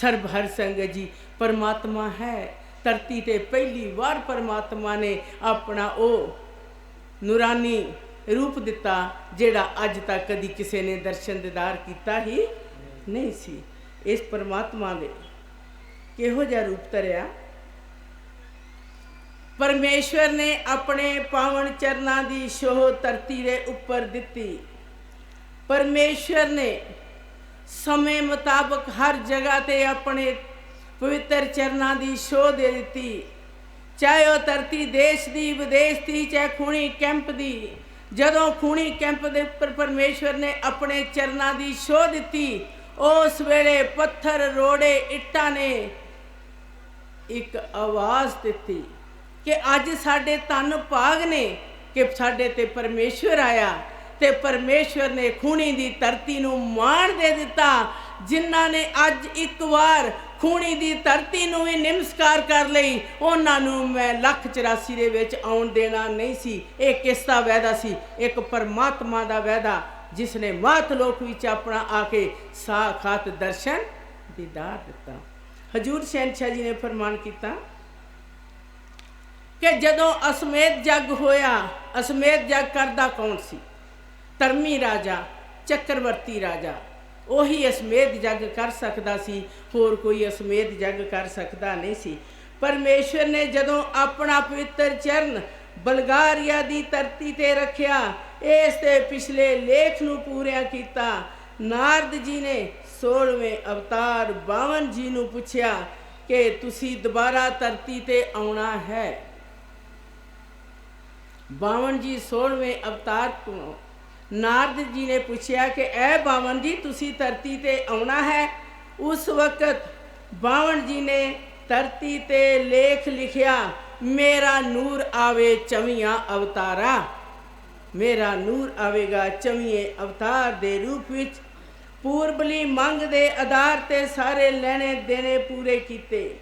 ਸਰਬ ਹਰ ਸੰਗਤ ਜੀ, ਪਰਮਾਤਮਾ ਹੈ। ਧਰਤੀ ਤੇ ਪਹਿਲੀ ਵਾਰ ਪਰਮਾਤਮਾ ਨੇ ਆਪਣਾ ਉਹ ਨੂਰਾਨੀ ਰੂਪ ਦਿੱਤਾ, ਜਿਹੜਾ ਅੱਜ ਤੱਕ ਕਦੀ ਕਿਸੇ ਨੇ ਦਰਸ਼ਨ ਦਿਦਾਰ ਕੀਤਾ ਹੀ ਨਹੀਂ ਸੀ। ਇਸ ਪਰਮਾਤਮਾ ਦੇ ਕਿਹੋ ਜਿਹਾ ਰੂਪ ਧਰਿਆ? ਪਰਮੇਸ਼ਵਰ ਨੇ ਆਪਣੇ ਪਾਵਨ ਚਰਨਾਂ ਦੀ ਸ਼ੋਹ ਧਰਤੀ ਦੇ ਉੱਪਰ ਦਿੱਤੀ। ਪਰਮੇਸ਼ਵਰ ਨੇ ਸਮੇਂ ਮੁਤਾਬਕ ਹਰ ਜਗ੍ਹਾ ਤੇ ਆਪਣੇ ਪਵਿੱਤਰ ਚਰਨਾਂ ਦੀ ਸ਼ੋਅ ਦੇ ਦਿੱਤੀ। ਚਾਹੇ ਉਹ ਧਰਤੀ ਦੇਸ਼ ਦੀ, ਵਿਦੇਸ਼ ਦੀ, ਚਾਹੇ ਖੂਣੀ ਕੈਂਪ ਦੀ, ਜਦੋਂ ਖੂਣੀ ਕੈਂਪ ਦੇ ਉੱਪਰ ਪਰਮੇਸ਼ਵਰ ਨੇ ਆਪਣੇ ਚਰਨਾਂ ਦੀ ਸ਼ੋਅ ਦਿੱਤੀ, ਉਸ ਵੇਲੇ ਪੱਥਰ, ਰੋੜੇ, ਇੱਟਾਂ ਨੇ ਇੱਕ ਆਵਾਜ਼ ਦਿੱਤੀ ਕਿ ਅੱਜ ਸਾਡੇ ਧੰਨ ਭਾਗ ਨੇ ਕਿ ਸਾਡੇ ਤੇ ਪਰਮੇਸ਼ਵਰ ਆਇਆ। ਤੇ ਪਰਮੇਸ਼ਵਰ ਨੇ ਖੂਣੀ ਦੀ ਧਰਤੀ ਨੂੰ ਮਾਣ ਦੇ ਦਿੱਤਾ, ਜਿਨ੍ਹਾਂ ਨੇ ਅੱਜ ਇੱਕ ਵਾਰ ਖੂਣੀ ਦੀ ਧਰਤੀ ਨੂੰ ਵੀ ਨਮਸਕਾਰ ਕਰ ਲਈ। ਉਹਨਾਂ ਨੂੰ ਮੈਂ ਲੱਖ 84 ਦੇ ਵਿੱਚ ਆਉਣ ਦੇਣਾ ਨਹੀਂ ਸੀ। ਇਹ ਕਿਸ ਦਾ ਵਾਅਦਾ ਸੀ? ਇੱਕ ਪਰਮਾਤਮਾ ਦਾ ਵਾਅਦਾ, ਜਿਸ ਨੇ ਮਾਤ ਲੋਕ ਵਿੱਚ ਆਪਣਾ ਆ ਕੇ ਸਾਖਾਤ ਦਰਸ਼ਨ ਦੀਦਾਰ ਦਿੱਤਾ। ਹਜੂਰ ਸ਼ਹਿਨशाह ਜੀ ਨੇ ਫਰਮਾਨ ਕੀਤਾ ਕਿ ਜਦੋਂ ਅਸਮੇਤ ਜਗ ਹੋਇਆ ਅਸਮੇਤ ਜਗ ਕਰਦਾ ਕੌਣ ਸੀ? ਧਰਮੀ ਰਾਜਾ, ਚੱਕਰਵਰਤੀ ਰਾਜਾ। ਉਹੀ ਅਸ਼ਮੇਧ ਜਗ ਕਰ ਸਕਦਾ ਸੀ, ਹੋਰ ਕੋਈ ਅਸਮੇਧ ਜਗ ਕਰ ਸਕਦਾ ਨਹੀਂ ਸੀ। ਪਰਮੇਸ਼ਵਰ ਨੇ ਜਦੋਂ ਆਪਣਾ ਪਵਿੱਤਰ ਚਰਨ ਬਲਗਾਰੀਆ ਦੀ ਧਰਤੀ ਤੇ ਰੱਖਿਆ, ਇਸ ਤੇ ਪਿਛਲੇ ਲੇਖ ਨੂੰ ਪੂਰਿਆ ਕੀਤਾ। ਨਾਰਦ ਜੀ ਨੇ 16ਵੇਂ ਅਵਤਾਰ 52 ਜੀ ਨੂੰ ਪੁੱਛਿਆ ਕਿ ਤੁਸੀਂ ਦੁਬਾਰਾ ਧਰਤੀ ਤੇ ਆਉਣਾ ਹੈ? 52 ਜੀ 16ਵੇਂ ਅਵਤਾਰ ਤੋਂ ਨਾਰਦ ਜੀ ਨੇ ਪੁੱਛਿਆ ਕਿ, ਐ 52 ਜੀ, ਤੁਸੀਂ ਧਰਤੀ ਤੇ ਆਉਣਾ ਹੈ? ਉਸ ਵਕਤ 52 ਜੀ ਨੇ ਧਰਤੀ ਤੇ ਲੇਖ ਲਿਖਿਆ, ਮੇਰਾ ਨੂਰ ਆਵੇ ਚਵੀਆਂ ਅਵਤਾਰਾ। ਮੇਰਾ ਨੂਰ ਆਵੇਗਾ ਚਵੀਏ ਅਵਤਾਰ ਦੇ ਰੂਪ ਵਿੱਚ। ਪੂਰਬਲੀ ਮੰਗ ਦੇ ਆਧਾਰ ਤੇ ਸਾਰੇ ਲੈਣੇ ਦੇਣੇ ਪੂਰੇ ਕੀਤੇ।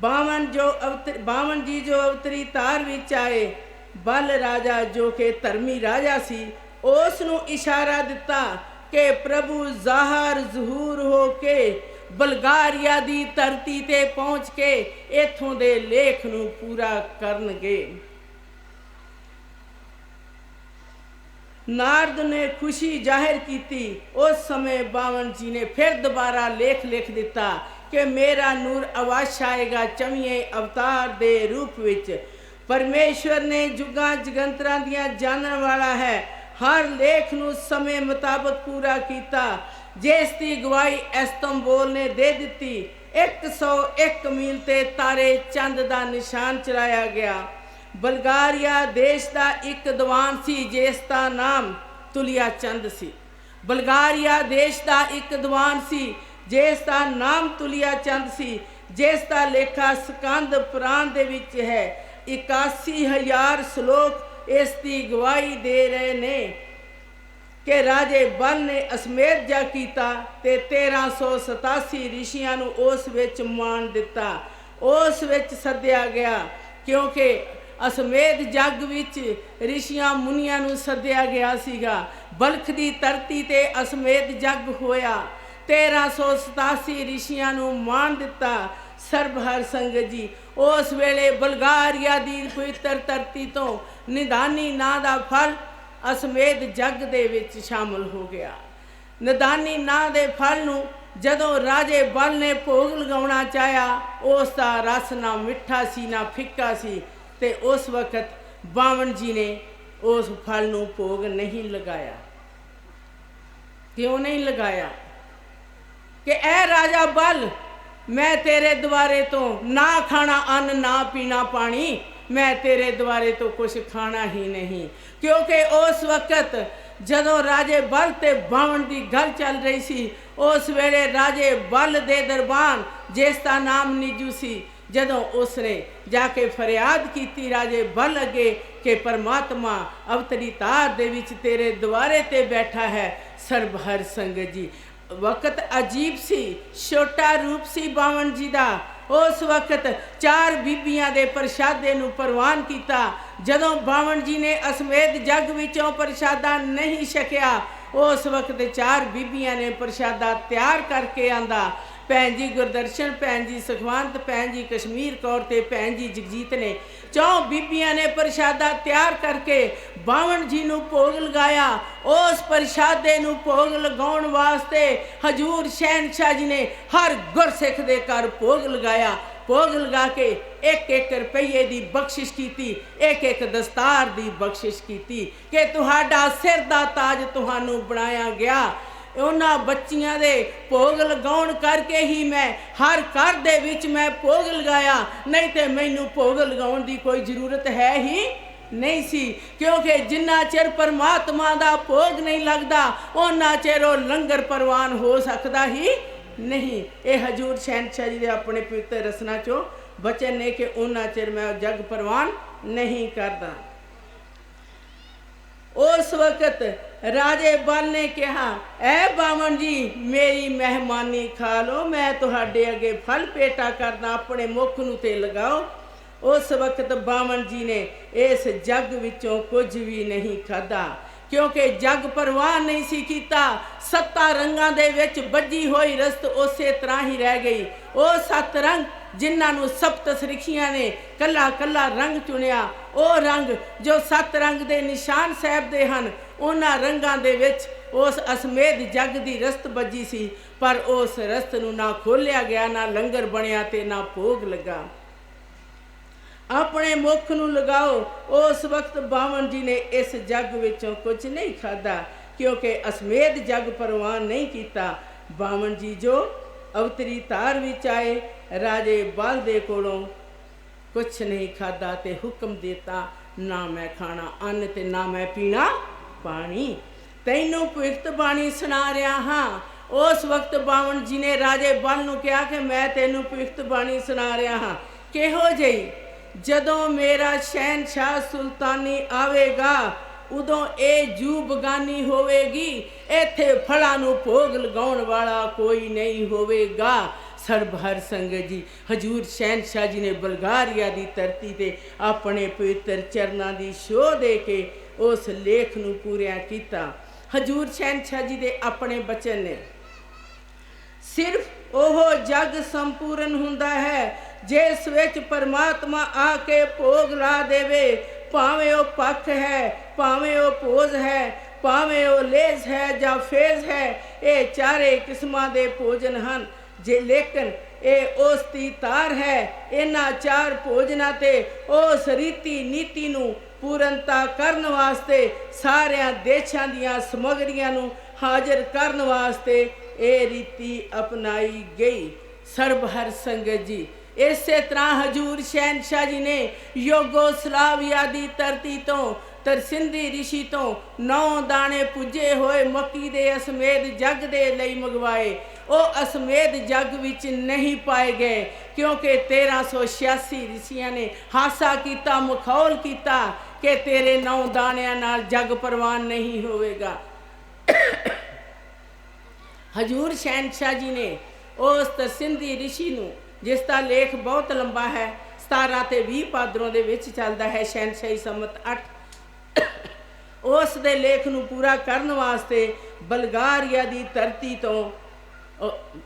52 ਜੋ ਅਵਤਰ 52 ਜੀ ਜੋ ਅਵਤਰੀ ਤਾਰ ਵਿੱਚ ਆਏ, ਬਲ ਰਾਜਾ ਜੋ ਕਿ ਧਰਮੀ ਰਾਜਾ ਸੀ ਉਸ ਨੂੰ ਇਸ਼ਾਰਾ ਦਿੱਤਾ ਕਿ ਪ੍ਰਭੂ ਜ਼ਾਹਰ ਜ਼ਹੂਰ ਹੋ ਕੇ ਬਲਗਾਰੀਆ ਦੀ ਧਰਤੀ ਤੇ ਪਹੁੰਚ ਕੇ ਇਥੋਂ ਦੇ ਲੇਖ ਨੂੰ ਪੂਰਾ ਕਰਨਗੇ। ਨਾਰਦ ਨੇ ਖੁਸ਼ੀ ਜ਼ਾਹਿਰ ਕੀਤੀ। ਉਸ ਸਮੇਂ ਬਾਵਨ ਜੀ ਨੇ ਫਿਰ ਦੁਬਾਰਾ ਲੇਖ ਲਿਖ ਦਿੱਤਾ ਕਿ ਮੇਰਾ ਨੂਰ ਅਵਾਸ਼ ਆਏਗਾ ਚਮੀਏ ਅਵਤਾਰ ਦੇ ਰੂਪ ਵਿੱਚ। ਪਰਮੇਸ਼ਵਰ ਨੇ ਜੁਗਾਂ ਜਗੰਤਰਾਂ ਦੀਆਂ ਜਾਣਨ ਵਾਲਾ ਹੈ। ਹਰ ਲੇਖ ਨੂੰ ਸਮੇਂ ਮੁਤਾਬਕ ਪੂਰਾ ਕੀਤਾ। ਜਿਸ ਦੀ ਗਵਾਹੀ ਐਸਤੰਬੋਲ ਨੇ ਦੇ ਦਿੱਤੀ। 101 ਮੀਲ ਤੇ ਤਾਰੇ ਚੰਦ ਦਾ ਨਿਸ਼ਾਨ ਚਲਾਇਆ ਗਿਆ। ਬਲਗਾਰੀਆ ਦੇਸ਼ ਦਾ ਇੱਕ ਦੀਵਾਨ ਸੀ, ਜਿਸ ਦਾ ਨਾਮ ਤੁਲਿਆ ਚੰਦ ਸੀ। ਬਲਗਾਰੀਆ ਦੇਸ਼ ਦਾ ਇੱਕ ਦੀਵਾਨ ਸੀ, ਜਿਸ ਦਾ ਨਾਮ ਤੁਲਿਆ ਚੰਦ ਸੀ। ਜਿਸ ਦਾ ਲੇਖਾ ਸਕੰਦ ਪੁਰਾਣ ਦੇ ਵਿੱਚ ਹੈ। 81000 ਸ਼ਲੋਕ ਇਸ ਦੀ ਗਵਾਹੀ ਦੇ ਰਹੇ ਨੇ ਕਿ ਰਾਜੇ ਬਲ ਨੇ ਅਸਮੇਧ ਜਾ ਕੀਤਾ ਤੇ 1387 ਰਿਸ਼ੀਆਂ ਨੂੰ ਉਸ ਵਿੱਚ ਮਾਣ ਦਿੱਤਾ। ਉਸ ਵਿੱਚ ਸੱਦਿਆ ਗਿਆ ਕਿਉਂਕਿ ਅਸਮੇਧ ਜੱਗ ਵਿੱਚ ਰਿਸ਼ੀਆਂ ਮੁਨੀਆਂ ਨੂੰ ਸੱਦਿਆ ਗਿਆ ਸੀਗਾ। ਬਲਖ ਦੀ ਧਰਤੀ ਤੇ ਅਸਮੇਧ ਜੱਗ ਹੋਇਆ। 1387 ਰਿਸ਼ੀਆਂ ਨੂੰ ਮਾਣ ਦਿੱਤਾ ਸਰਬ ਹਰ ਸੰਗਤ ਜੀ। ਉਸ ਵੇਲੇ ਬਲਗਾਰੀਆ ਦੀ ਪਵਿੱਤਰ ਧਰਤੀ ਤੋਂ ਨਿਧਾਨੀ ਨਾਂ ਦਾ ਫਲ ਅਸਮੇਧ ਜੱਗ ਦੇ ਵਿੱਚ ਸ਼ਾਮਲ ਹੋ ਗਿਆ। ਨਿਧਾਨੀ ਨਾਂ ਦੇ ਫਲ ਨੂੰ ਜਦੋਂ ਰਾਜੇ ਬਲ ਨੇ ਭੋਗ ਲਗਾਉਣਾ ਚਾਹਿਆ, ਉਸ ਦਾ ਰਸ ਨਾ ਮਿੱਠਾ ਸੀ, ਨਾ ਫਿੱਕਾ ਸੀ ਤੇ ਉਸ ਵਕਤ ਬਾਵਨ ਜੀ ਨੇ ਉਸ ਫਲ ਨੂੰ ਭੋਗ ਨਹੀਂ ਲਗਾਇਆ। ਕਿਉਂ ਨਹੀਂ ਲਗਾਇਆ? ਕਿ ਇਹ ਰਾਜਾ ਬਲ ਮੈਂ ਤੇਰੇ ਦੁਆਰੇ ਤੋਂ ਨਾ ਖਾਣਾ, ਅੰਨ, ਨਾ ਪੀਣਾ ਪਾਣੀ, ਮੈਂ ਤੇਰੇ ਦੁਆਰੇ ਤੋਂ ਕੁਝ ਖਾਣਾ ਹੀ ਨਹੀਂ। ਕਿਉਂਕਿ ਉਸ ਵਕਤ ਜਦੋਂ ਰਾਜੇ ਬਲ ਤੇ ਬਾਵਣ ਦੀ ਗੱਲ ਚੱਲ ਰਹੀ ਸੀ, ਉਸ ਵੇਲੇ ਰਾਜੇ ਬਲ ਦੇ ਦਰਬਾਨ ਜਿਸ ਦਾ ਨਾਮ ਨਿਜੂ ਸੀ, ਜਦੋਂ ਉਸਨੇ ਜਾ ਕੇ ਫਰਿਆਦ ਕੀਤੀ ਰਾਜੇ ਬਲ ਅੱਗੇ ਕਿ ਪਰਮਾਤਮਾ ਅਵਤਰੀ ਤਾਰ ਦੇ ਵਿੱਚ ਤੇਰੇ ਦੁਆਰੇ ਤੇ ਬੈਠਾ ਹੈ ਸਰਬ ਹਰ ਸੰਗਤ ਜੀ। ਵਕਤ ਅਜੀਬ ਸੀ, ਛੋਟਾ ਰੂਪ ਸੀ ਬਾਵਨ ਜੀ ਦਾ। ਉਸ ਵਕਤ ਚਾਰ ਬੀਬੀਆਂ ਦੇ ਪ੍ਰਸ਼ਾਦੇ ਨੂੰ ਪ੍ਰਵਾਨ ਕੀਤਾ। ਜਦੋਂ ਬਾਵਨ ਜੀ ਨੇ ਅਸ਼ਮੇਧ ਜੱਗ ਵਿੱਚੋਂ ਪ੍ਰਸ਼ਾਦਾ ਨਹੀਂ ਛਕਿਆ, ਉਸ ਵਕਤ ਚਾਰ ਬੀਬੀਆਂ ਨੇ ਪ੍ਰਸ਼ਾਦਾ ਤਿਆਰ ਕਰਕੇ ਆਂਦਾ। ਭੈਣ ਜੀ ਗੁਰਦਰਸ਼ਨ, ਭੈਣ ਜੀ ਸੁਖਵੰਤ, ਭੈਣ ਜੀ ਕਸ਼ਮੀਰ ਕੌਰ ਤੇ ਭੈਣ ਜੀ ਜਗਜੀਤ ਨੇ ਚੌ ਬੀਬੀਆਂ ਨੇ ਪ੍ਰਸ਼ਾਦਾ ਤਿਆਰ ਕਰਕੇ ਬਾਵਣ ਜੀ ਨੂੰ ਭੋਗ ਲਗਾਇਆ। ਉਸ ਪ੍ਰਸ਼ਾਦੇ ਨੂੰ ਭੋਗ ਲਗਾਉਣ ਵਾਸਤੇ ਹਜੂਰ ਸ਼ਹਿਨशाह ਜੀ ਨੇ ਹਰ ਗੁਰਸਿੱਖ ਦੇ ਘਰ ਭੋਗ ਲਗਾਇਆ। ਭੋਗ ਲਗਾ ਕੇ ਇੱਕ ਇੱਕ ਰੁਪਈਏ ਦੀ ਬਖਸ਼ਿਸ਼ ਕੀਤੀ, ਇੱਕ ਇੱਕ ਦਸਤਾਰ ਦੀ ਬਖਸ਼ਿਸ਼ ਕੀਤੀ ਕਿ ਤੁਹਾਡਾ ਸਿਰ ਦਾ ਤਾਜ ਤੁਹਾਨੂੰ ਬਣਾਇਆ ਗਿਆ। ਉਹਨਾਂ ਬੱਚੀਆਂ ਦੇ ਭੋਗ ਲਗਾਉਣ ਕਰਕੇ ਹੀ ਮੈਂ ਹਰ ਘਰ ਦੇ ਵਿੱਚ ਮੈਂ ਭੋਗ ਲਗਾਇਆ। ਨਹੀਂ ਤੇ ਮੈਨੂੰ ਭੋਗ ਲਗਾਉਣ ਦੀ ਕੋਈ ਜ਼ਰੂਰਤ ਹੈ ਹੀ ਨਹੀਂ ਸੀ, ਕਿਉਂਕਿ ਜਿੰਨਾ ਚਿਰ ਪਰਮਾਤਮਾ ਦਾ ਭੋਗ ਨਹੀਂ ਲੱਗਦਾ ਉਹਨਾਂ ਚਿਰ ਉਹ ਲੰਗਰ ਪ੍ਰਵਾਨ ਹੋ ਸਕਦਾ ਹੀ ਨਹੀਂ। ਇਹ ਹਜੂਰ ਸ਼ਹਿਨशाह ਜੀ ਦੇ ਆਪਣੇ ਪਵਿੱਤਰ ਰਸਨਾ ਚੋਂ ਬਚਨ ਨੇ ਕਿ ਉਹਨਾਂ ਚਿਰ ਮੈਂ ਜਗ ਪ੍ਰਵਾਨ ਨਹੀਂ ਕਰਦਾ। ਉਸ ਵਕਤ ਰਾਜੇ ਬਲ ਨੇ ਕਿਹਾ, ਐ ਬਾਮਨ ਜੀ, ਮੇਰੀ ਮਹਿਮਾਨੀ ਖਾ ਲਓ, ਮੈਂ ਤੁਹਾਡੇ ਅੱਗੇ ਫਲ ਪੇਟਾ ਕਰਦਾ, ਆਪਣੇ ਮੁਖ ਨੂੰ ਤੇ ਲਗਾਓ। ਉਸ ਵਕਤ ਬਾਮਨ ਜੀ ਨੇ ਇਸ ਜੱਗ ਵਿੱਚੋਂ ਕੁਝ ਵੀ ਨਹੀਂ ਖਾਦਾ ਕਿਉਂਕਿ ਜੱਗ ਪਰਵਾਹ ਨਹੀਂ ਸੀ ਕੀਤਾ। ਸੱਤਾ ਰੰਗਾਂ ਦੇ ਵਿੱਚ ਵੱਜੀ ਹੋਈ ਰਸਤ ਉਸੇ ਤਰ੍ਹਾਂ ਹੀ ਰਹਿ ਗਈ। ਉਹ ਸੱਤ ਰੰਗ ਜਿਨ੍ਹਾਂ ਨੂੰ ਸਪਤ ਸ੍ਰਿਖੀਆਂ ਨੇ ਕੱਲਾ ਕੱਲਾ ਰੰਗ ਚੁਣਿਆ, ਉਹ ਰੰਗ ਜੋ ਸੱਤ ਰੰਗ ਦੇ ਨਿਸ਼ਾਨ ਸਾਹਿਬ ਦੇ ਹਨ, ਉਹਨਾਂ ਰੰਗਾਂ ਦੇ ਵਿੱਚ ਉਸ ਅਸਮੇਧ ਜੱਗ ਦੀ ਰਸਤ ਵੱਜੀ ਸੀ, ਪਰ ਉਸ ਰਸਤ ਨੂੰ ਨਾ ਖੋਲਿਆ ਗਿਆ, ਨਾ ਲੰਗਰ ਬਣਿਆ ਤੇ ਨਾ ਭੋਗ ਲੱਗਾ। ਆਪਣੇ ਮੁਖ ਨੂੰ ਲਗਾਓ, ਉਸ ਵਕਤ ਬਾਵਨ ਜੀ ਨੇ ਇਸ ਜੱਗ ਵਿੱਚੋਂ ਕੁਝ ਨਹੀਂ ਖਾਦਾ ਕਿਉਂਕਿ ਅਸਮੇਧ ਜੱਗ ਪਰਵਾਨ ਨਹੀਂ ਕੀਤਾ। ਬਾਵਨ ਜੀ ਜੋ ਅਵਤਰੀ ਤਾਰ ਵਿੱਚ ਆਏ ਰਾਜੇ ਬਲ ਦੇ ਕੋਲੋਂ ਕੁਛ ਨਹੀਂ ਖਾਦਾ ਤੇ ਹੁਕਮ ਦਿੱਤਾ, ਨਾ ਮੈਂ ਖਾਣਾ ਅੰਨ ਤੇ ਨਾ ਮੈਂ ਪੀਣਾ ਪਾਣੀ। ਤੈਨੂੰ ਪਵਿੱਤ ਬਾਣੀ ਸੁਣਾ ਰਿਹਾ ਹਾਂ। ਉਸ ਵਕਤ ਬਾਵਨ ਜੀ ਨੇ ਰਾਜੇ ਬਲ ਨੂੰ ਕਿਹਾ ਕਿ ਮੈਂ ਤੈਨੂੰ ਪਵਿੱਤ ਬਾਣੀ ਸੁਣਾ ਰਿਹਾ ਹਾਂ। ਕਿਹੋ ਜਿਹੀ? ਜਦੋਂ ਮੇਰਾ ਸ਼ਹਿਨशाह ਸੁਲਤਾਨੀ ਆਵੇਗਾ, ਉਦੋਂ ਇਹ ਜੂ ਬਗਾਨੀ ਹੋਵੇਗੀ। ਇੱਥੇ ਫਲਾਂ ਨੂੰ ਭੋਗ ਲਗਾਉਣ ਵਾਲਾ ਕੋਈ ਨਹੀਂ ਹੋਵੇਗਾ। ਸਰਬ ਹਰ ਸੰਗਤ ਜੀ, ਹਜੂਰ ਸ਼ਹਿਨशाह ਜੀ ਨੇ ਬਲਗਾਰੀਆ ਦੀ ਧਰਤੀ ਤੇ ਆਪਣੇ ਪਵਿੱਤਰ ਚਰਨਾਂ ਦੀ ਸ਼ੋਅ ਦੇ ਕੇ ਉਸ ਲੇਖ ਨੂੰ ਪੂਰਿਆ ਕੀਤਾ। ਹਜੂਰ ਸ਼ਹਿਨशाह ਜੀ ਦੇ ਆਪਣੇ ਬਚਨ ਨੇ, ਸਿਰਫ ਉਹ ਜਗ ਸੰਪੂਰਨ ਹੁੰਦਾ ਹੈ, ਜਿਸ ਵਿੱਚ ਪਰਮਾਤਮਾ ਆ ਕੇ ਭੋਗ ਲਾ ਦੇਵੇ। ਭਾਵੇਂ ਉਹ ਪੱਖ ਹੈ, ਭਾਵੇਂ ਉਹ ਪੋਜ਼ ਹੈ, ਭਾਵੇਂ ਉਹ ਲੇਜ਼ ਹੈ ਜਾਂ ਫੇਜ਼ ਹੈ, ਇਹ ਚਾਰੇ ਕਿਸਮਾਂ ਦੇ ਭੋਜਨ ਹਨ। ਜੇ ਲੇਕਿਨ ਇਹ ਉਸ ਦੀ ਤਾਰ ਹੈ, ਇਹਨਾਂ ਚਾਰ ਭੋਜਨਾਂ ਤੇ ਉਸ ਰੀਤੀ ਨੀਤੀ ਨੂੰ ਪੂਰਨਤਾ ਕਰਨ ਵਾਸਤੇ ਸਾਰਿਆਂ ਦੇਸ਼ਾਂ ਦੀਆਂ ਸਮਗਰੀਆਂ ਨੂੰ ਹਾਜ਼ਰ ਕਰਨ ਵਾਸਤੇ ਇਹ ਰੀਤੀ ਅਪਣਾਈ ਗਈ। ਸਰਬ ਹਰ ਸੰਗਤ ਜੀ, ਇਸੇ ਤਰ੍ਹਾਂ ਹਜੂਰ ਸ਼ਹਿਨशाह ਜੀ ਨੇ ਯੋਗੋਸਲਾਵੀਆ ਦੀ ਧਰਤੀ ਤੋਂ, ਤਰਸਿੰਦੀ ਰਿਸ਼ੀ ਤੋਂ ਨੌ ਦਾਣੇ ਪੁੱਜੇ ਹੋਏ ਮੱਕੀ ਦੇ ਅਸਮੇਧ ਜੱਗ ਦੇ ਲਈ ਮੰਗਵਾਏ। ਉਹ ਅਸਮੇਧ ਜਗ ਵਿੱਚ ਨਹੀਂ ਪਾਏ ਗਏ, ਕਿਉਂਕਿ 1386 ਰਿਸ਼ੀਆਂ ਨੇ ਹਾਸਾ ਕੀਤਾ, ਮਖੌਲ ਕੀਤਾ ਕਿ ਤੇਰੇ ਨੌ ਦਾਣਿਆਂ ਨਾਲ ਜਗ ਪਰਵਾਨ ਨਹੀਂ ਹੋਵੇਗਾ। ਹਜੂਰ ਸ਼ਹਿਨशाह ਜੀ ਨੇ ਉਸ ਤਰਸਿੰਦੀ ਰਿਸ਼ੀ ਨੂੰ, ਜਿਸ ਦਾ ਲੇਖ ਬਹੁਤ ਲੰਬਾ ਹੈ 17 ਤੇ 20 ਪਾਦਰੋਂ ਦੇ ਵਿੱਚ ਚੱਲਦਾ ਹੈ ਸ਼ਹਿਨशाही ਸਮਤ 8 ਉਸ ਦੇ ਲੇਖ ਨੂੰ ਪੂਰਾ ਕਰਨ ਵਾਸਤੇ ਬਲਗਾਰੀਆ ਦੀ ਧਰਤੀ ਤੋਂ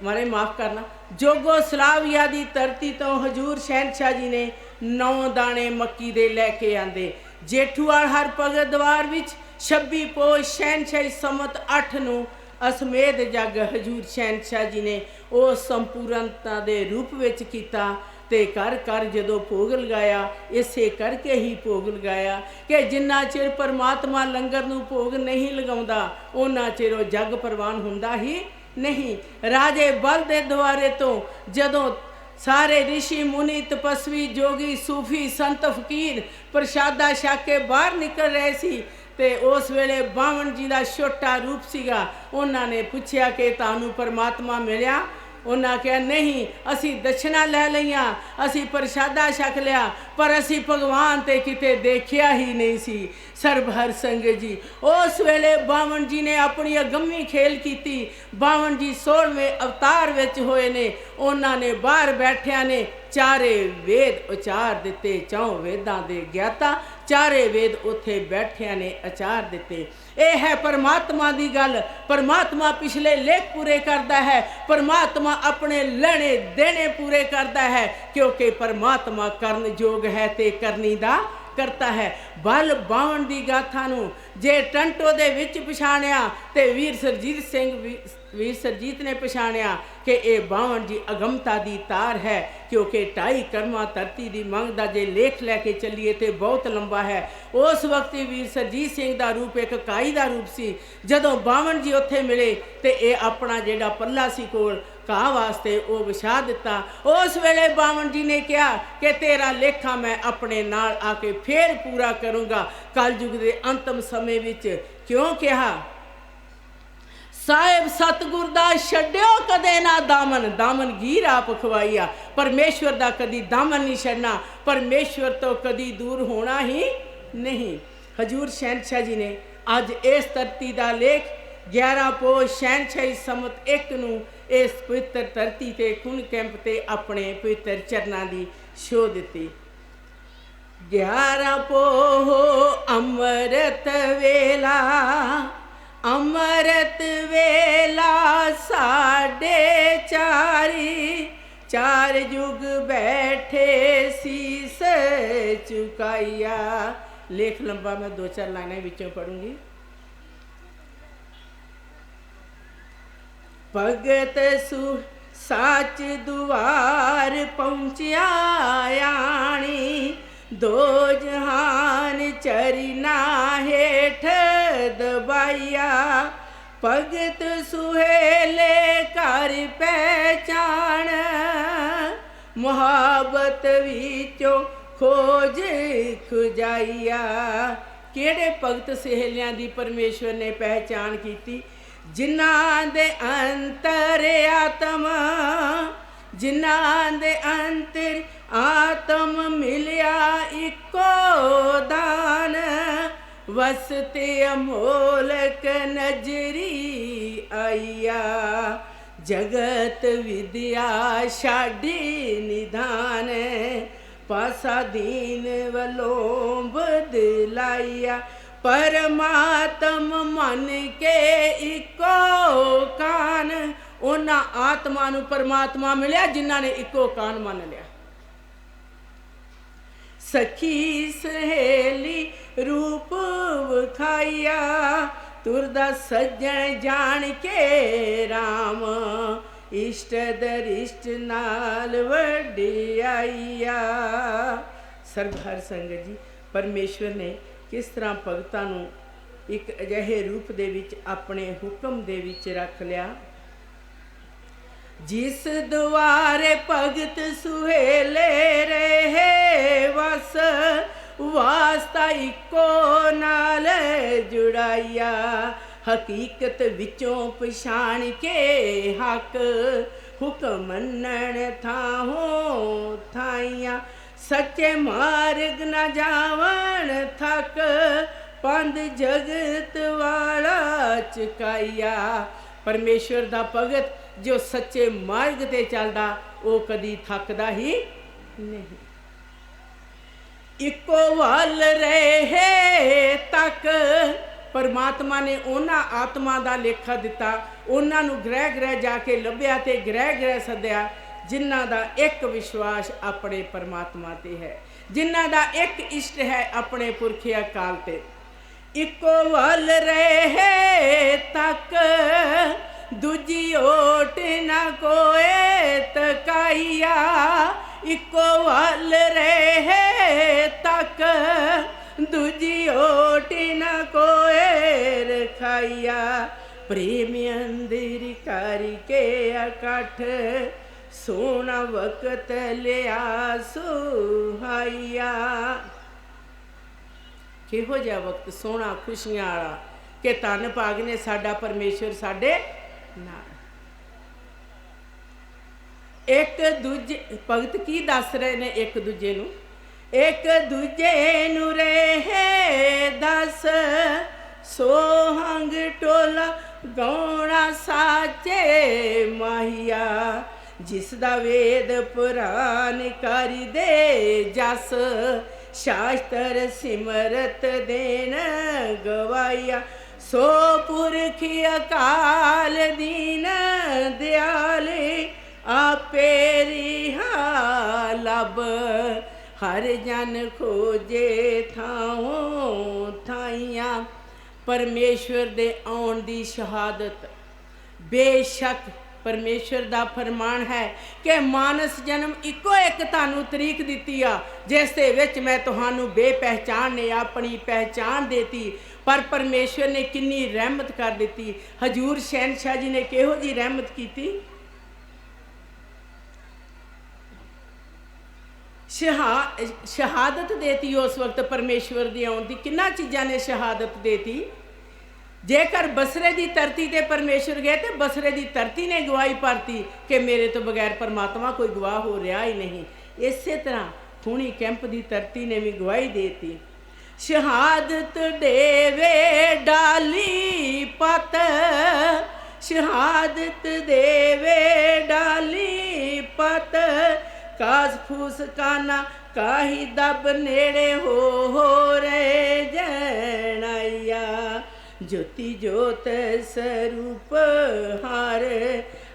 ਮਾਰੇ ਮਾਫ ਕਰਨਾ। ਜੋਗੋ ਸਲਾਵੀਆ ਦੀ ਧਰਤੀ ਤੋਂ ਹਜੂਰ ਸ਼ਹਿਨशाह ਜੀ ਨੇ ਨੌ ਦਾਣੇ ਮੱਕੀ ਦੇ ਲੈ ਕੇ ਆਂਦੇ। ਜੇਠੂਆਲ ਹਰ ਭਗਤ ਦਵਾਰ ਵਿੱਚ 26 ਪੋਸ਼ ਸ਼ਹਿਨशाह ਸਮਤ 8 ਨੂੰ ਅਸਮੇਧ ਜਗ ਹਜੂਰ ਸ਼ਹਿਨशाह ਜੀ ਨੇ ਉਹ ਸੰਪੂਰਨਤਾ ਦੇ ਰੂਪ ਵਿੱਚ ਕੀਤਾ ਤੇ ਕਰ ਕਰ ਜਦੋਂ ਭੋਗ ਲਗਾਇਆ, ਇਸੇ ਕਰਕੇ ਹੀ ਭੋਗ ਲਗਾਇਆ ਕਿ ਜਿੰਨਾ ਚਿਰ ਪਰਮਾਤਮਾ ਲੰਗਰ ਨੂੰ ਭੋਗ ਨਹੀਂ ਲਗਾਉਂਦਾ ਉਹਨਾਂ ਚਿਰ ਉਹ ਜਗ ਪ੍ਰਵਾਨ ਹੁੰਦਾ ਹੀ ਨਹੀਂ, ਰਾਜੇ ਬਲ ਦੇ ਦੁਆਰੇ ਤੋਂ ਜਦੋਂ ਸਾਰੇ ઋષਿ ਮੁਨੀ, ਤਪਸਵੀ ਜੋਗੀ, ਸੂਫੀ, ਸੰਤ ਫਕੀਰ, ਪ੍ਰਸ਼ਾਦਾ ਛਾਕੇ ਬਾਹਰ ਨਿਕਲ ਰਹੇ ਸੀ ਤੇ ਉਸ ਵੇਲੇ ਬਾਵਨ ਜੀ ਦਾ ਛੋਟਾ ਰੂਪ ਸੀਗਾ। ਉਹਨਾਂ ਨੇ ਪੁੱਛਿਆ ਕਿ ਤੁਹਾਨੂੰ ਪਰਮਾਤਮਾ ਮਿਲਿਆ? ਉਹਨਾਂ ਕਿਹਾ, ਨਹੀਂ, ਅਸੀਂ ਦਛਣਾ ਲੈ ਲਈਆਂ, ਅਸੀਂ ਪ੍ਰਸ਼ਾਦਾ ਛਕ ਲਿਆ, ਪਰ ਅਸੀਂ ਭਗਵਾਨ ਤੇ ਕਿਤੇ ਦੇਖਿਆ ਹੀ ਨਹੀਂ ਸੀ। ਸਰਬ ਹਰ ਸੰਗਤ ਜੀ, ਉਸ ਵੇਲੇ ਬਾਵਣ ਜੀ ਨੇ ਆਪਣੀ ਅਗੰਮੀ ਖੇਲ ਕੀਤੀ। ਬਾਵਨ ਜੀ 16ਵੇਂ ਅਵਤਾਰ ਵਿੱਚ ਹੋਏ ਨੇ। ਉਹਨਾਂ ਨੇ ਬਾਹਰ ਬੈਠਿਆਂ ਨੇ ਚਾਰੇ ਵੇਦ ਉਚਾਰ ਦਿੱਤੇ, ਚੌ ਵੇਦਾਂ ਦੇ ਗਿਆਤਾ ਚਾਰੇ ਵੇਦ ਉੱਥੇ ਬੈਠਿਆਂ ਨੇ ਆਚਾਰ ਦਿੱਤੇ। ਇਹ ਹੈ ਪਰਮਾਤਮਾ ਦੀ ਗੱਲ। ਪਰਮਾਤਮਾ ਪਿਛਲੇ ਲੇਖ ਪੂਰੇ ਕਰਦਾ ਹੈ। ਪਰਮਾਤਮਾ ਆਪਣੇ ਲੈਣੇ ਦੇਣੇ ਪੂਰੇ ਕਰਦਾ ਹੈ। ਕਿਉਂਕਿ ਪਰਮਾਤਮਾ ਕਰਨ ਯੋਗ ਹੈ ਤੇ ਕਰਨੀ ਦਾ ਕਰਤਾ ਹੈ। ਬਲ ਬਾਵਣ ਦੀ ਗਾਥਾ ਨੂੰ ਜੇ ਟੰਟੋ ਦੇ ਵਿੱਚ ਪਛਾਣਿਆ ਤੇ ਵੀਰ ਸਰਜੀਤ ਸਿੰਘ ਵੀਰ ਸਰਜੀਤ ਨੇ ਪਛਾਣਿਆ ਕਿ ਇਹ ਬਾਵਣ ਜੀ ਅਗਮਤਾ ਦੀ ਤਾਰ ਹੈ, ਕਿਉਂਕਿ ਟਾਈ ਕਰਮਾ ਧਰਤੀ ਦੀ ਮੰਗ ਦਾ ਜੇ ਲੇਖ ਲੈ ਕੇ ਚੱਲੀਏ ਤੇ ਬਹੁਤ ਲੰਬਾ ਹੈ। ਉਸ ਵਕਤ ਵੀਰ ਸਰਜੀਤ ਸਿੰਘ ਦਾ ਰੂਪ ਇੱਕ ਕਾਈ ਦਾ ਰੂਪ ਸੀ। ਜਦੋਂ ਬਾਵਣ ਜੀ ਉੱਥੇ ਮਿਲੇ ਤੇ ਇਹ ਆਪਣਾ ਜਿਹੜਾ ਪੱਲਾ ਸੀ ਕੋਲ ਘਾਹ ਵਾਸਤੇ ਉਹ ਵਿਛਾ ਦਿੱਤਾ। ਉਸ ਵੇਲੇ ਬਾਵਨ ਜੀ ਨੇ ਕਿਹਾ ਕਿ ਤੇਰਾ ਲੇਖਾ ਮੈਂ ਆਪਣੇ ਨਾਲ ਆ ਕੇ ਫੇਰ ਪੂਰਾ ਕਰੂੰਗਾ। ਕਲਯੁਗ ਦੇ ਅੰਤਮ ਸਮੇਂ ਵਿੱਚ ਕਿਉਂ ਕਿਹਾ? ਸਾਹਿਬ ਸਤਗੁਰ ਦਾ ਛੱਡਿਓ ਕਦੇ ਨਾ ਦਾਮਨ। ਦਾਮਨ ਗੀਰ ਆਪ ਖਵਾਈਆ। ਪਰਮੇਸ਼ਵਰ ਦਾ ਕਦੀ ਦਾਮਨ ਨਹੀਂ ਛੱਡਣਾ। ਪਰਮੇਸ਼ਵਰ ਤੋਂ ਕਦੀ ਦੂਰ ਹੋਣਾ ਹੀ ਨਹੀਂ। ਹਜੂਰ ਸ਼ਹਿਨशाह ਜੀ ਨੇ ਅੱਜ ਇਸ ਧਰਤੀ ਦਾ ਲੇਖ 11 ਪੋਹ ਸ਼ਹਿਨशाही ਸਮਤ 1 ਨੂੰ ਇਸ ਪਵਿੱਤਰ ਧਰਤੀ ਤੇ ਕੁਨ ਕੈਂਪ ਤੇ ਆਪਣੇ ਪਵਿੱਤਰ ਚਰਨਾਂ ਦੀ ਸ਼ੋਅ ਦਿੱਤੀ। 11 ਪੋਹ ਅੰਮ੍ਰਿਤ ਵੇਲਾ ਅੰਮ੍ਰਿਤ ਵੇਲਾ ਸਾਡੇ ਚਾਰੀ, ਚਾਰ ਯੁਗ ਬੈਠੇ ਸੀਸ ਚੁਕਾਈਆ। ਲੇਖ ਲੰਬਾ ਮੈਂ ਦੋ ਚਾਰ ਲਾਈਨਾਂ ਵਿੱਚੋਂ ਪੜੂੰਗੀ ਭਗਤ ਸੁ ਸਾਚ ਦੁਆਰ ਪਹੁੰਚਿਆ ਆਣੀ, ਦੋ ਜਹਾਨ ਚਰਨਾ ਹੇਠ ਦਬਾਈਆ ਭਗਤ ਸੁਹੇਲੇ ਕਰ ਪਹਿਚਾਣ, ਮੁਹੱਬਤ ਵਿੱਚੋਂ ਖੋਜ ਖੁਜਾਈਆ ਕਿਹੜੇ ਭਗਤ ਸਹੇਲਿਆਂ ਦੀ ਪਰਮੇਸ਼ਵਰ ਨੇ ਪਹਿਚਾਨ ਕੀਤੀ? ਜਿਨ੍ਹਾਂ ਦੇ ਅੰਤਰ ਆਤਮਾ, ਜਿਨ੍ਹਾਂ ਦੇ ਅੰਤਰ ਆਤਮ ਮਿਲਿਆ ਇੱਕੋ ਦਾਨ। ਵਸਤੇ ਅਮੋਲਕ ਨਜਰੀ ਆਈਆ, ਜਗਤ ਵਿਦਿਆ ਛਾਡੀ ਨਿਧਾਨ। ਪਾਸਾ ਦੀਨ ਵੱਲੋਂ ਬਦਲਾਈਆ ਪਰਮਾਤਮ ਮਨ ਕੇ ਇੱਕੋ ਕਾਨ। ਉਹਨਾਂ ਆਤਮਾ ਨੂੰ ਪਰਮਾਤਮਾ ਮਿਲਿਆ, ਜਿਨ੍ਹਾਂ ਨੇ ਇੱਕੋ ਕਾਨ ਮੰਨ ਲਿਆ। ਸਖੀ ਸਹੇਲੀ ਰੂਪ ਵਿਖਾਇਆ, ਤੁਰਦਾ ਸੱਜਣ ਜਾਣ ਕੇ RAM ਇਸ਼ਟ ਦਰਿਸ਼ਟ ਨਾਲ ਵਡਿਆਈਆ। ਸਰਬਹਰ ਸੰਗਤ ਜੀ, ਪਰਮੇਸ਼ਵਰ ਨੇ ਕਿਸ ਤਰ੍ਹਾਂ ਭਗਤਾਂ ਨੂੰ ਇੱਕ ਅਜਿਹੇ ਰੂਪ ਦੇ ਵਿੱਚ ਆਪਣੇ ਹੁਕਮ ਦੇ ਵਿੱਚ ਰੱਖ ਲਿਆ? ਜਿਸ ਦੁਆਰੇ ਭਗਤ ਸੁਹੇਲੇ ਰਹੇ ਵਸ ਵਾਸਤਾ ਇੱਕੋ ਨਾਲ ਜੁੜਾਇਆ ਹਕੀਕਤ ਵਿੱਚੋਂ ਪਛਾਣ ਕੇ ਹੱਕ ਹੁਕਮ ਮੰਨਣ ਥਾਹੋਂ ਥਾਈਆਂ। ਸੱਚੇ ਮਾਰਗ ਨਾ ਜਾਵਾ ਥਕ ਪੰਧ ਜਗਤ ਵਾਲਾ ਚੁਕਾਈਆ ਪਰਮੇਸ਼ਵਰ ਦਾ ਭਗਤ ਜੋ ਸੱਚੇ ਮਾਰਗ ਤੇ ਚੱਲਦਾ, ਉਹ ਕਦੀ ਥੱਕਦਾ ਹੀ ਨਹੀਂ। ਇੱਕੋ ਵੱਲ ਰਹੇ ਤੱਕ ਪਰਮਾਤਮਾ ਨੇ ਉਹਨਾਂ ਆਤਮਾ ਦਾ ਲੇਖਾ ਦਿੱਤਾ। ਉਹਨਾਂ ਨੂੰ ਗ੍ਰਹਿ ਗ੍ਰਹਿ ਜਾ ਕੇ ਲੱਭਿਆ ਤੇ ਗ੍ਰਹਿ ਗ੍ਰਹਿ ਸੱਦਿਆ, ਜਿਨ੍ਹਾਂ ਦਾ ਇੱਕ ਵਿਸ਼ਵਾਸ ਆਪਣੇ ਪਰਮਾਤਮਾ ਤੇ ਹੈ। ਜਿਨ੍ਹਾਂ ਦਾ ਇੱਕ ਇਸ਼ਟ ਹੈ ਆਪਣੇ ਪੁਰਖਿਆ ਕਾਲ ਤੇ। ਇੱਕੋ ਵੱਲ ਰਹੇ ਤੱਕ, ਦੂਜੀ ਓਟ ਨਾ ਕੋਏ ਤਕਾਈਆ। ਇੱਕੋ ਵੱਲ ਰਹੇ ਤੱਕ, ਦੂਜੀ ਓਟ ਨਾ ਕੋਏ ਰਖਾਈਆ। ਪ੍ਰੇਮ ਅੰਦਰ ਕਰਕੇ ਇਕੱਠ ਸੋਹਣਾ ਵਕਤ ਲਿਆ ਸੁਹਾਈਆ। ਕਿਹੋ ਜਿਹਾ ਵਕਤ, ਸੋਹਣਾ ਖੁਸ਼ੀਆਂ ਵਾਲਾ ਕਿ ਤਨ ਭਾਗ ਨੇ ਸਾਡਾ ਪਰਮੇਸ਼ਰ ਸਾਡੇ ਨਾਲ। ਇੱਕ ਦੂਜੇ, ਭਗਤ ਕੀ ਦੱਸ ਰਹੇ ਨੇ ਇੱਕ ਦੂਜੇ ਨੂੰ? ਇੱਕ ਦੂਜੇ ਨੂੰ ਰਹੇ ਦਸ, ਸੋਹੰਗ ਟੋਲਾ ਗਾਉਣਾ ਸਾਚੇ ਮਾਹੀਆ। ਜਿਸ ਦਾ ਵੇਦ ਪੁਰਾਨ ਕਰੀ ਦੇ ਜਸ, ਸ਼ਾਸਤਰ ਸਿਮਰਤ ਦੇਣ ਗਵਾਈਆ ਸੋ ਪੁਰਖ ਅਕਾਲ ਦੀਨ ਦਿਆਲੇ, ਆਪੇ ਰਿਹਾ ਲਬ। ਹਰ ਜਨ ਖੋਜੇ ਥਾਉ ਥਾਈਆਂ। ਪਰਮੇਸ਼ਵਰ ਦੇ ਆਉਣ ਦੀ ਸ਼ਹਾਦਤ ਬੇਸ਼ੱਕ ਪਰਮੇਸ਼ਰ ਦਾ ਫਰਮਾਨ ਹੈ ਕਿ ਮਾਨਸ ਜਨਮ ਇੱਕੋ ਇੱਕ ਤੁਹਾਨੂੰ ਤਰੀਕ ਦਿੱਤੀ ਆ, ਜਿਸ ਦੇ ਵਿੱਚ ਮੈਂ ਤੁਹਾਨੂੰ ਬੇਪਹਿਚਾਨ ਨੇ ਆਪਣੀ ਪਹਿਚਾਨ ਦੇਤੀ। ਪਰ ਪਰਮੇਸ਼ਰ ਨੇ ਕਿੰਨੀ ਰਹਿਮਤ ਕਰ ਦਿੱਤੀ। ਹਜੂਰ ਸ਼ਹਿਨशाह ਜੀ ਨੇ ਕਿਹੋ ਜੀ ਰਹਿਮਤ ਕੀਤੀ? ਸ਼ਹਾ, ਸ਼ਹਾਦਤ ਦੇਤੀ ਉਸ ਵਕਤ ਪਰਮੇਸ਼ਵਰ ਦੀ ਆਉਣ ਦੀ। ਕਿੰਨਾ ਚੀਜ਼ਾਂ ਨੇ ਸ਼ਹਾਦਤ ਦੇਤੀ? ਜੇਕਰ ਬਸਰੇ ਦੀ ਧਰਤੀ ਤੇ ਪਰਮੇਸ਼ਰ ਗਏ ਤੇ ਬਸਰੇ ਦੀ ਧਰਤੀ ਨੇ ਗਵਾਹੀ ਭਰਤੀ ਕਿ ਮੇਰੇ ਤੋਂ ਬਗੈਰ ਪਰਮਾਤਮਾ ਕੋਈ ਗਵਾਹ ਹੋ ਰਿਹਾ ਹੀ ਨਹੀਂ। ਇਸੇ ਤਰ੍ਹਾਂ ਖੂਣੀ ਕੈਂਪ ਦੀ ਧਰਤੀ ਨੇ ਵੀ ਗਵਾਹੀ ਦੇਤੀ। ਸ਼ਹਾਦਤ ਦੇਵੇ ਡਾਲੀ ਪਤ, ਸ਼ਹਾਦਤ ਦੇਵੇ ਡਾਲੀ ਪਤ ਕਾਸ ਫੂਸ ਕਾਨਾ ਕਾਹੀ ਦਬ ਨੇੜੇ ਹੋ ਹੋ ਰੇ ਜਣਾਇਆ ਜੋਤੀ ਜੋਤ ਸਰੂਪ ਹਾਰ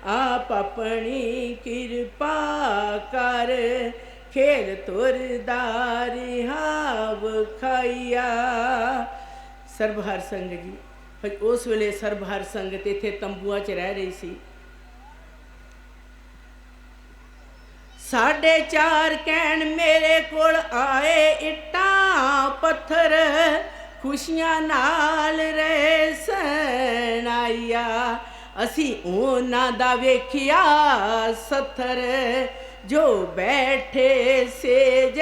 ਆਪ ਆਪਣੀ ਕਿਰਪਾ ਕਰ। ਖੇਲ ਤੁਰਦਾਰ ਹਾਵ ਖਾਈਆ ਸਰਬਹਰ ਸੰਗ ਜੀ ਉਸ ਵੇਲੇ ਸਰਬਹਰ ਸੰਗਤ ਇੱਥੇ ਤੰਬੂਆਂ 'ਚ ਰਹਿ ਰਹੀ ਸੀ। ਸਾਢੇ ਚਾਰ ਕਹਿਣ ਮੇਰੇ ਕੋਲ ਆਏ ਇੱਟਾਂ ਪੱਥਰ। ਖੁਸ਼ੀਆਂ ਨਾਲ ਰਹਿ ਸਣਾਇਆ ਅਸੀਂ ਉਹਨਾਂ ਦਾ ਵੇਖਿਆ ਸੱਥਰ, ਜੋ ਬੈਠੇ ਸੇਜ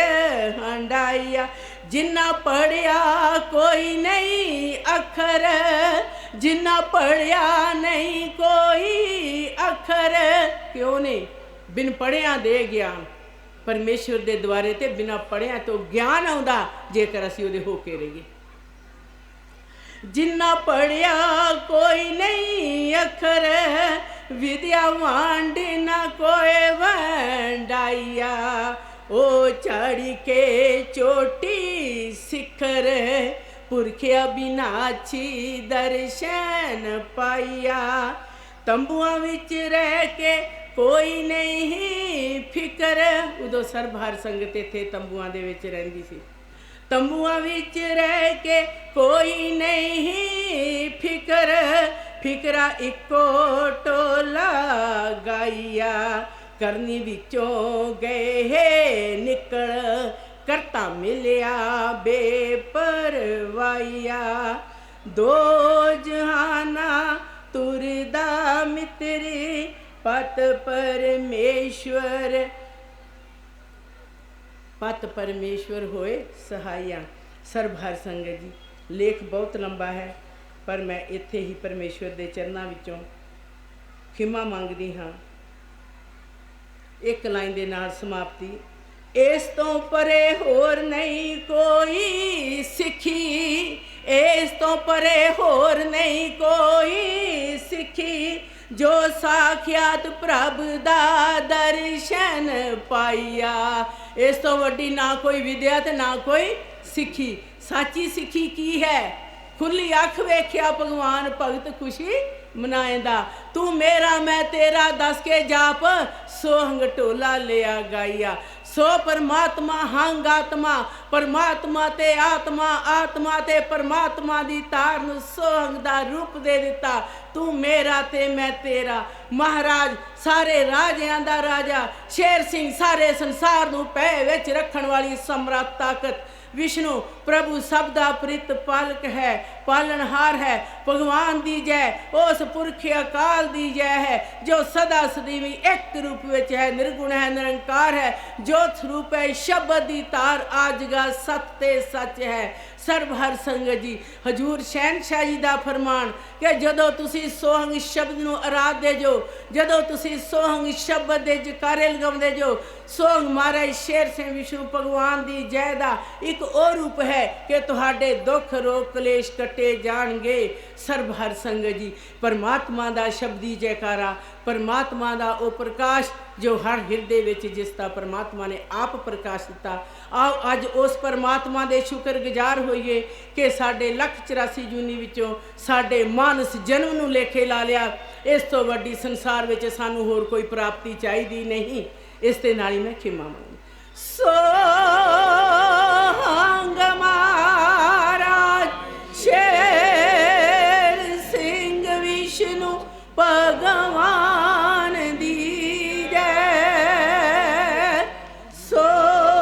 ਹੰਡਾਇਆ ਜਿੰਨਾ ਪੜਿਆ ਕੋਈ ਨਹੀਂ ਅੱਖਰ, ਜਿੰਨਾ ਪੜਿਆ ਨਹੀਂ ਕੋਈ ਅੱਖਰ। ਕਿਉਂ ਨਹੀਂ ਬਿਨ ਪੜਿਆ ਦੇ ਗਿਆਨ। ਪਰਮੇਸ਼ਵਰ ਦੇ ਦੁਆਰੇ ਤੇ ਬਿਨਾ ਪੜਿਆ ਤੋਂ ਗਿਆਨ ਆਉਂਦਾ, ਜੇਕਰ ਅਸੀਂ ਉਹਦੇ ਹੋ ਕੇ ਰਹੀਏ। ਜਿੰਨਾ ਪੜਿਆ ਕੋਈ ਨਹੀਂ ਅਖਰ, ਵਿਦਿਆ ਵਾਂਡ ਨਾ ਕੋਏ ਵੰਡਾਇਆ ਉਹ ਚੜੀ ਕੇ ਚੋਟੀ ਸਿਖਰ, ਪੁਰਖਿਆ ਬਿਨਾਛੀ ਦਰਸ਼ਨ ਪਾਇਆ ਤੰਬੂਆਂ ਵਿੱਚ ਰਹਿ ਕੇ ਕੋਈ ਨਹੀਂ ਫਿਕਰ। ਉਦੋਂ ਸਰਬ ਹਰ ਸੰਗਤ ਇੱਥੇ ਤੰਬੂਆਂ ਦੇ ਵਿੱਚ ਰਹਿੰਦੀ ਸੀ। ਤੰਬੂਆਂ ਵਿੱਚ ਰਹਿ ਕੇ ਕੋਈ ਨਹੀਂ ਫਿਕਰ ਫਿਕਰਾ ਇੱਕੋ ਟੋਲਾ ਗਾਇਆ ਕਰਨੀ ਵਿੱਚੋਂ ਗਏ ਨਿਕਲ ਕਰਤਾ ਮਿਲਿਆ ਬੇਪਰਵਾਈਆ ਦੋ ਜਹਾਨਾ ਤੁਰਦਾ ਮਿੱਤਰੀ ਪਤ ਪਰਮੇਸ਼ਵਰ ਪਤ ਪਰਮੇਸ਼ਵਰ ਹੋਏ ਸਹਾਇਆ ਸਰਬਹਰ ਸੰਗਤ ਜੀ, ਲੇਖ ਬਹੁਤ ਲੰਬਾ ਹੈ, ਪਰ ਮੈਂ ਇੱਥੇ ਹੀ ਪਰਮੇਸ਼ਵਰ ਦੇ ਚਰਨਾਂ ਵਿੱਚੋਂ ਖਿਮਾ ਮੰਗਦੀ ਹਾਂ। ਇੱਕ ਲਾਈਨ ਦੇ ਨਾਲ ਸਮਾਪਤੀ। ਇਸ ਤੋਂ ਪਰੇ ਹੋਰ ਨਹੀਂ ਕੋਈ ਸਿੱਖੀ। ਇਸ ਤੋਂ ਪਰੇ ਹੋਰ ਨਹੀਂ ਕੋਈ ਸਿੱਖੀ। ਜੋ ਸਾਖਿਆਤ ਪ੍ਰਭ ਦਾ ਦਰਸ਼ਨ ਪਾਈਆ ਇਸ ਤੋਂ ਵੱਡੀ ਨਾ ਕੋਈ ਵਿਦਿਆ ਤੇ ਨਾ ਕੋਈ ਸਿੱਖੀ। ਸਾਚੀ ਸਿੱਖੀ ਕੀ ਹੈ? ਖੁੱਲੀ ਅੱਖ ਵੇਖਿਆ ਭਗਵਾਨ ਭਗਤ ਖੁਸ਼ੀ ਮਨਾਏਂਦਾ। ਤੂੰ ਮੇਰਾ ਮੈਂ ਤੇਰਾ ਦੱਸ ਕੇ ਜਾਪ, ਸੋਹੰਗ ਢੋਲਾ ਲਿਆ ਗਾਇਆ। ਸੋ ਪਰਮਾਤਮਾ ਹੰਗ ਆਤਮਾ, ਪਰਮਾਤਮਾ ਤੇ ਆਤਮਾ ਆਤਮਾ ਤੇ ਪਰਮਾਤਮਾ ਦੀ ਤਾਰ ਨੂੰ ਸੋਹੰਗ ਦਾ ਰੂਪ ਦੇ ਦਿੱਤਾ। ਤੂੰ ਮੇਰਾ ਤੇ ਮੈਂ ਤੇਰਾ। ਮਹਾਰਾਜ, ਸਾਰੇ ਰਾਜਿਆਂ ਦਾ ਰਾਜਾ, ਸ਼ੇਰ ਸਿੰਘ ਸਾਰੇ ਸੰਸਾਰ ਨੂੰ ਪੈ ਵਿੱਚ ਰੱਖਣ ਵਾਲੀ ਸਮਰੱਥ ਤਾਕਤ। ਵਿਸ਼ਨੂੰ, ਪ੍ਰਭੂ ਸਭ ਦਾ ਪ੍ਰਿਤ ਪਾਲਕ ਹੈ। ਪਾਲਣਹਾਰ ਹੈ, ਭਗਵਾਨ ਦੀ ਜੈ, ਉਸ ਪੁਰਖ ਅਕਾਲ ਦੀ ਜੈ ਹੈ, ਜੋ ਸਦਾ ਸਦੀਵੀ ਇੱਕ ਰੂਪ ਵਿੱਚ ਹੈ, ਨਿਰਗੁਣ ਹੈ, ਨਿਰੰਕਾਰ ਹੈ, ਜੋਤ ਰੂਪ ਹੈ, ਸ਼ਬਦ ਦੀ ਤਾਰ ਆਜਗਾ, ਸਤ ਤੇ ਸੱਚ ਹੈ। ਸਰਬ ਹਰ ਸੰਗਤ ਜੀ, ਹਜੂਰ ਸ਼ਹਿਨशाह ਜੀ ਦਾ ਫਰਮਾਨ ਕਿ ਜਦੋਂ ਤੁਸੀਂ ਸੋਹੰਗ ਸ਼ਬਦ ਨੂੰ ਅਰਾਧਦੇ ਜੋ, ਜਦੋਂ ਤੁਸੀਂ ਸੋਹੰਗ ਸ਼ਬਦ ਦੇ ਜਕਾਰੇ ਲਗਾਉਂਦੇ ਜੋ, ਸੋਹੰਗ ਮਹਾਰਾਜ ਸ਼ੇਰ ਸਿੰਘ ਵਿਸ਼ਨੂੰ ਭਗਵਾਨ ਦੀ ਜੈ ਦਾ ਇੱਕ ਉਹ ਰੂਪ ਹੈ ਕਿ ਤੁਹਾਡੇ ਦੁੱਖ ਰੋਗ ਕਲੇਸ਼ ਕੱਟੇ ਜਾਣਗੇ ਸਰਬ ਹਰ ਸੰਗ ਜੀ। ਪਰਮਾਤਮਾ ਦਾ ਸ਼ਬਦੀ ਜੈਕਾਰਾ, ਪਰਮਾਤਮਾ ਦਾ ਉਹ ਪ੍ਰਕਾਸ਼ ਜੋ ਹਰ ਹਿਰਦੇ ਵਿੱਚ ਜਿਸ ਦਾ ਪਰਮਾਤਮਾ ਨੇ ਆਪ ਪ੍ਰਕਾਸ਼ ਦਿੱਤਾ। ਆਓ ਅੱਜ ਉਸ ਪਰਮਾਤਮਾ ਦੇ ਸ਼ੁਕਰਗੁਜ਼ਾਰ ਹੋਈਏ ਕਿ ਸਾਡੇ ਲੱਖ 84 ਜੂਨੀ ਵਿੱਚੋਂ ਸਾਡੇ ਮਾਨਸ ਜਨਮ ਨੂੰ ਲੇਖੇ ਲਾ ਲਿਆ। ਇਸ ਤੋਂ ਵੱਡੀ ਸੰਸਾਰ ਵਿੱਚ ਸਾਨੂੰ ਹੋਰ ਕੋਈ ਪ੍ਰਾਪਤੀ ਚਾਹੀਦੀ ਨਹੀਂ। ਇਸ ਦੇ ਨਾਲ ਹੀ ਮੈਂ ਖਿਮਾ ਮੰਗ ਸੋ